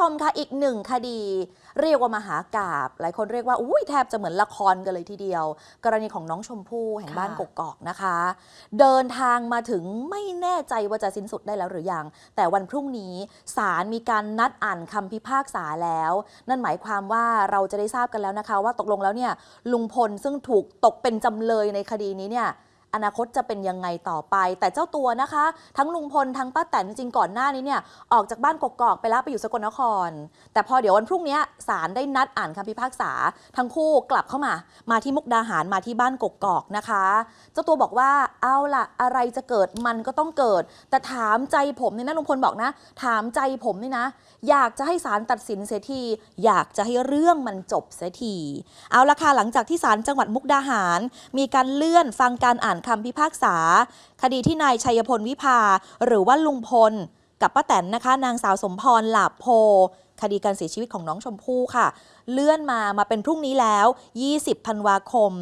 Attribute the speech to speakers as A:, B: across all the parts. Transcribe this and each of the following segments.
A: ชมคะอีกหนึ่งคดี เรียกว่ามหากาบหลายคนเรียกว่าอุ้ยแทบจะเหมือนละครกันเลยทีเดียว กรณีของน้องชมพู่แห่ง
B: ค่ะ
A: บ้านกกอกนะคะ เดินทางมาถึงไม่แน่ใจว่าจะสิ้นสุดได้แล้วหรือยัง แต่วันพรุ่งนี้ศาลมีการนัดอ่านคำพิพากษาแล้ว นั่นหมายความว่าเราจะได้ทราบกันแล้วนะคะ ว่าตกลงแล้วเนี่ยลุงพลซึ่งถูกตกเป็นจำเลยในคดีนี้เนี่ย อนาคตจะเป็นยังไงต่อไป แต่เจ้าตัวนะคะ ทั้งลุงพลทั้งป้าแตนจริงก่อนหน้านี้เนี่ยออกจากบ้านกกอกไปแล้วไปอยู่สกลนคร แต่พอเดี๋ยววันพรุ่งนี้ศาลได้นัดอ่านคำพิพากษา ทั้งคู่กลับเข้ามา มาที่มุกดาหารมาที่บ้านกกอกนะคะ เจ้าตัวบอกว่าเอาล่ะอะไรจะเกิดมันก็ต้องเกิด แต่ถามใจผมเนี่ยนะลุงพลบอกนะ ถามใจผมเนี่ยนะ อยากจะให้ศาลตัดสินเสียทีอยากจะให้เรื่องมันจบเสียทีเอาละค่ะหลังจากที่ศาลจังหวัดมุกดาหาร มีการเลื่อนฟังการอ่านคำพิพากษา คดีที่นายชัยพลวิภา หรือว่าลุงพล กับป้าแตนนะคะ นางสาวสมพรหลาบโพ คดีการเสียชีวิตของน้องชมพู่ค่ะ เลื่อนมามาเป็นพรุ่งนี้แล้ว 20 ธันวาคม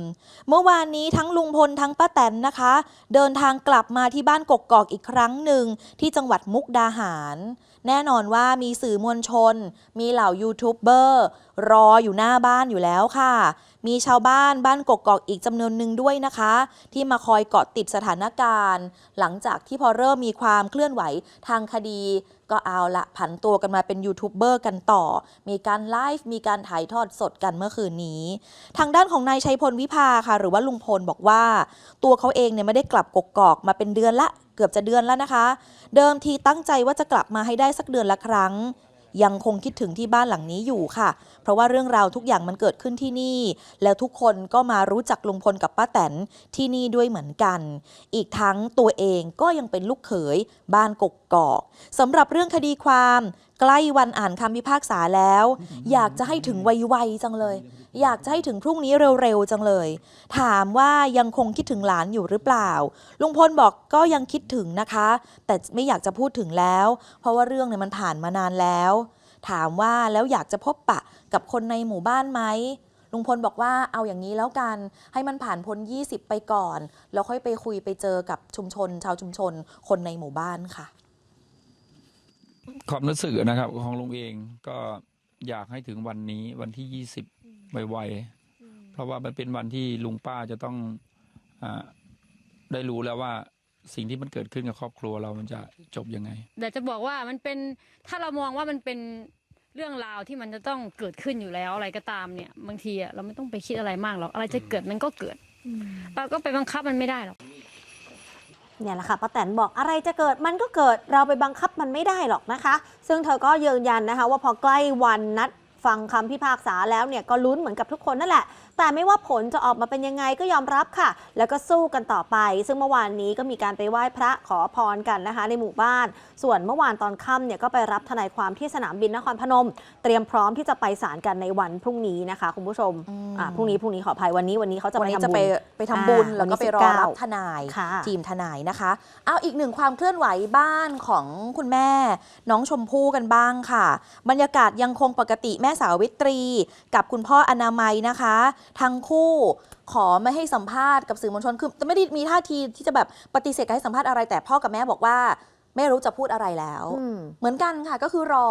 A: เมื่อวานนี้ทั้งลุงพลทั้งป้าแตนนะคะ เดินทางกลับมาที่บ้านกกอกอีกครั้งหนึ่งที่จังหวัดมุกดาหาร แน่นอนว่ามีสื่อมวลชน มีเหล่ายูทูบเบอร์ รออยู่หน้าบ้านอยู่แล้วค่ะ มีชาวบ้านบ้านกกอกอีกจำนวนหนึ่งด้วยนะคะ ที่มาคอยเกาะติดสถานการณ์ หลังจากที่พอเริ่มมีความเคลื่อนไหวทางคดี ก็เอาละผันตัวกันมาเป็นยูทูบเบอร์กันต่อ มีการไลฟ์มีการถ่ายทอดสดกันเมื่อคืนนี้ ทางด้านของนายชัยพลวิภาค่ะ หรือว่าลุงพลบอกว่า ตัวเขาเองเนี่ยไม่ได้กลับกกอกมาเป็นเดือนละ เกือบจะเดือนแล้วนะคะ เดิมทีตั้งใจว่าจะกลับมาให้ได้สักเดือนละครั้ง ยังคงคิดถึงที่บ้านหลังนี้อยู่ค่ะ เพราะว่าเรื่องราวทุกอย่างมันเกิดขึ้นที่นี่ แล้วทุกคนก็มารู้จักลุงพลกับป้าแตนที่นี่ด้วยเหมือนกัน อีกทั้งตัวเองก็ยังเป็นลูกเขยบ้านกกกอกสำหรับเรื่องคดีความ ใกล้วันอ่านคำพิพากษาแล้ว อยากจะให้ถึงไวๆจังเลย อยากจะให้ถึงพรุ่งนี้เร็วๆจังเลย ถามว่ายังคงคิดถึงหลานอยู่หรือเปล่า ลุงพลบอกก็ยังคิดถึงนะคะ แต่ไม่อยากจะพูดถึงแล้ว เพราะว่าเรื่องเนี่ยมันผ่านมานานแล้ว ถามว่าแล้วอยากจะพบปะกับคนในหมู่บ้านไหมลุงพลบอกว่าเอาอย่างนี้แล้วกัน ให้มันผ่านพ้น 20 ไปก่อน แล้วค่อยไปคุยไปเจอกับชุมชน ชาวชุมชน คนในหมู่บ้านค่ะ
C: ความรู้สึกนะครับของลุงเองก็อยากให้ถึงวันนี้วันที่ยี่สิ บไวๆเพราะว่ามันเป็นวันที่ลุงป้าจะต้องอาได้รู้แล้วว่าสิ่งที่มันเกิดขึ้นกับครอบครัวเรามันจะจบยังไง
B: แต่จะบอกว่ามันเป็นถ้าเรามองว่ามันเป็นเรื่องราวที่มันจะต้องเกิดขึ้นอยู่แล้วอะไรก็ตามเนี่ยบางทีอะเราไม่ต้องไปคิดอะไรมากหรอกอะไรจะเกิดมันก็เกิดเราก็ไปบังคับมันไม่ได้หรอก
D: เนี่ยแหละค่ะป้าแตนบอกอะไรจะเกิดมันก็เกิดเราไปบังคับมันไม่ได้หรอกนะคะ ซึ่งเธอก็ยืนยันนะคะ ว่าพอใกล้วันนัด ฟังคำพิพากษาแล้วเนี่ยก็ลุ้นเหมือนกับทุกคนนั่นแหละ แต่ไม่ว่าผลจะออกมาเป็นยังไงก็ยอมรับค่ะ แล้วก็สู้กันต่อไป ซึ่งเมื่อวานนี้ก็มีการไปไหว้พระขอพรกันนะคะ ในหมู่บ้าน ส่วนเมื่อวานตอนค่ำเนี่ยก็ไปรับทนายความที่สนามบินนครพนม เตรียมพร้อมที่จะไปศาลกันในวันพรุ่งนี้นะคะคุณผู้ชม
A: อืม
D: อ่าพรุ่งนี้พรุ่งนี้ขออภัยวันนี้วันนี้เขาจะ
A: วัน
D: ไป
A: นี้
D: ทำ
A: จะ
D: บุ
A: ไป
D: ญ
A: ไปทำบุญ
D: อ่า
A: แล้วก็
D: วันนี้
A: ไปรอรับ
D: 19
A: ทนาย
D: ค่ะ
A: ทีมทนายนะคะ เอาอีกหนึ่งความเคลื่อนไหวบ้านของคุณแม่ น้องชมพู่กันบ้างค่ะ บรรยากาศยังคงปกติแม่สาววิตรี กับคุณพ่ออนามัยนะคะทั้งคู่ขอไม่ให้สัมภาษณ์กับสื่อมวลชนคือไม่ได้มีท่าทีที่จะแบบปฏิเสธการให้สัมภาษณ์อะไรแต่พ่อกับแม่บอกว่าไม่รู้จะพูดอะไรแล้ว
D: อืม
A: เหมือนกันค่ะก็คือรอ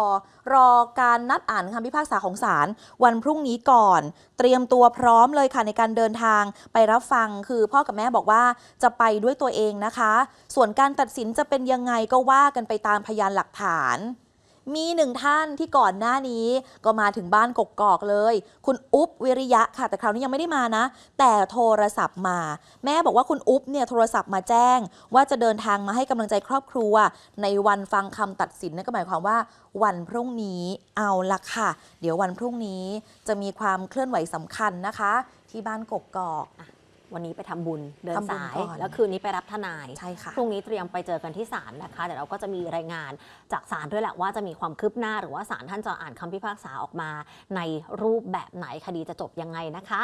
A: รอการนัดอ่านคำพิพากษาของศาลวันพรุ่งนี้ก่อน เตรียมตัวพร้อมเลยค่ะในการเดินทางไปรับฟังคือพ่อกับแม่บอกว่าจะไปด้วยตัวเองนะคะ ส่วนการตัดสินจะเป็นยังไงก็ว่ากันไปตามพยานหลักฐาน มีหนึ่งท่านที่ก่อนหน้านี้ก็มาถึงบ้านกกอกเลย คุณอุ๊บวิริยะค่ะ แต่คราวนี้ยังไม่ได้มานะ แต่โทรศัพท์มา แม่บอกว่าคุณอุ๊บเนี่ยโทรศัพท์มาแจ้ง ว่าจะเดินทางมาให้กำลังใจครอบครัว ในวันฟังคำตัดสินนั่นก็หมายความว่า วันพรุ่งนี้เอาละค่ะ เดี๋ยววันพรุ่งนี้จะมีความเคลื่อนไหวสำคัญนะคะ ที่บ้านกกอก
D: วันนี้ไปทำบุญเดิน
A: ทำบุญ
D: สาย
A: ก่อน
D: แล้วคืนนี้ไปรับทนาย
A: ใช่ค่ะ
D: พรุ่งนี้เตรียมไปเจอกันที่ศาลนะคะเดี๋ยวเราก็จะมีรายงานจากศาลด้วยแหละว่าจะมีความคืบหน้าหรือว่าศาลท่านจะอ่านคำพิพากษาออกมา ในรูปแบบไหนคดีจะจบยังไงนะคะ